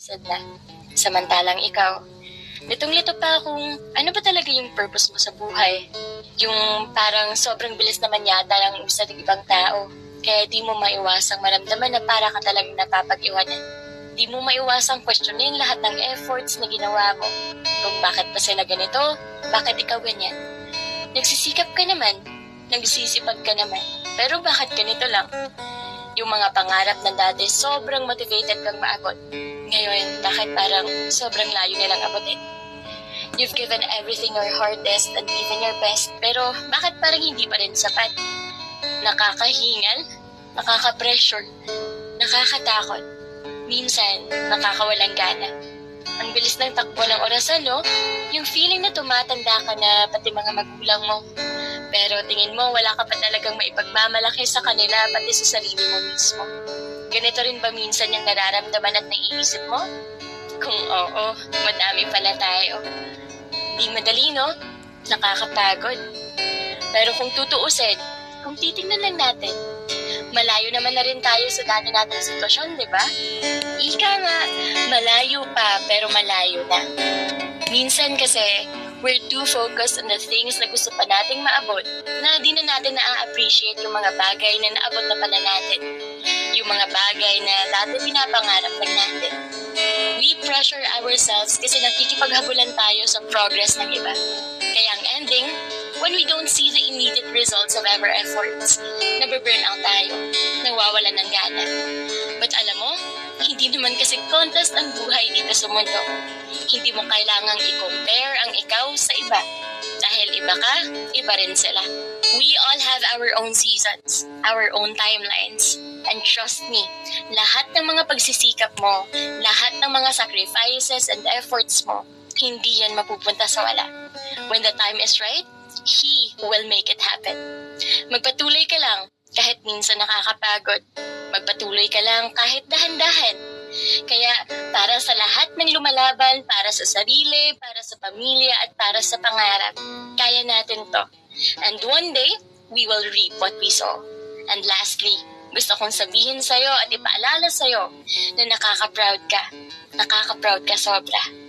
Sad na. Samantalang ikaw, litong-lito pa kung ano ba talaga yung purpose mo sa buhay. Yung parang sobrang bilis naman yata ng ng ibang tao. Kaya di mo maiwasang maramdaman na para ka talagang napapag-iwanan. Di mo maiwasang questionin lahat ng efforts na ginawa mo. Kung bakit pa sila ganito, bakit ikaw ganyan. Nagsisikap ka naman, nagsisipag ka naman, pero bakit ganito lang? Yung mga pangarap na dati sobrang motivated kang maabot. Ngayon, bakit parang sobrang layo nilang abutin? You've given everything your hardest and even your best, pero bakit parang hindi pa rin sapat? Nakakahingal, nakaka-pressure, nakakatakot, minsan nakakawalang gana. Ang bilis ng takbo ng orasan, no? Yung feeling na tumatanda ka na pati mga magulang mo. Pero tingin mo, wala ka pa talagang maipagmamalaki sa kanila pati sa sarili mo mismo. Ganito rin ba minsan yung nararamdaman at naiisip mo? Kung oo, madami pala tayo. Di madali, no? Nakakapagod. Pero kung tutuusin, kung titingnan lang natin, malayo naman na rin tayo sa dati nating sitwasyon, di ba? Ika nga, malayo pa pero malayo na. Minsan kasi, we're too focused on the things na gusto pa nating maabot na di na natin na-appreciate yung mga bagay na naabot na pala natin. Yung mga bagay na dati pinapangarap lang natin. We pressure ourselves kasi nakikipaghabulan tayo sa progress ng iba. Kaya ang ending, when we don't see the immediate results of our efforts, nababurn out tayo, nawawalan ng gana. Hindi naman kasi contest ang buhay dito sa mundo. Hindi mo kailangang i-compare ang ikaw sa iba. Dahil iba ka, iba rin sila. We all have our own seasons, our own timelines. And trust me, lahat ng mga pagsisikap mo, lahat ng mga sacrifices and efforts mo, hindi yan mapupunta sa wala. When the time is right, He will make it happen. Magpatuloy ka lang kahit minsan nakakapagod. Magpatuloy ka lang kahit dahan-dahan. Kaya para sa lahat ng lumalaban, para sa sarili, para sa pamilya at para sa pangarap, kaya natin to. And one day, we will reap what we sow. And lastly, gusto kong sabihin sa'yo at ipaalala sa'yo na nakaka-proud ka. Nakaka-proud ka sobra.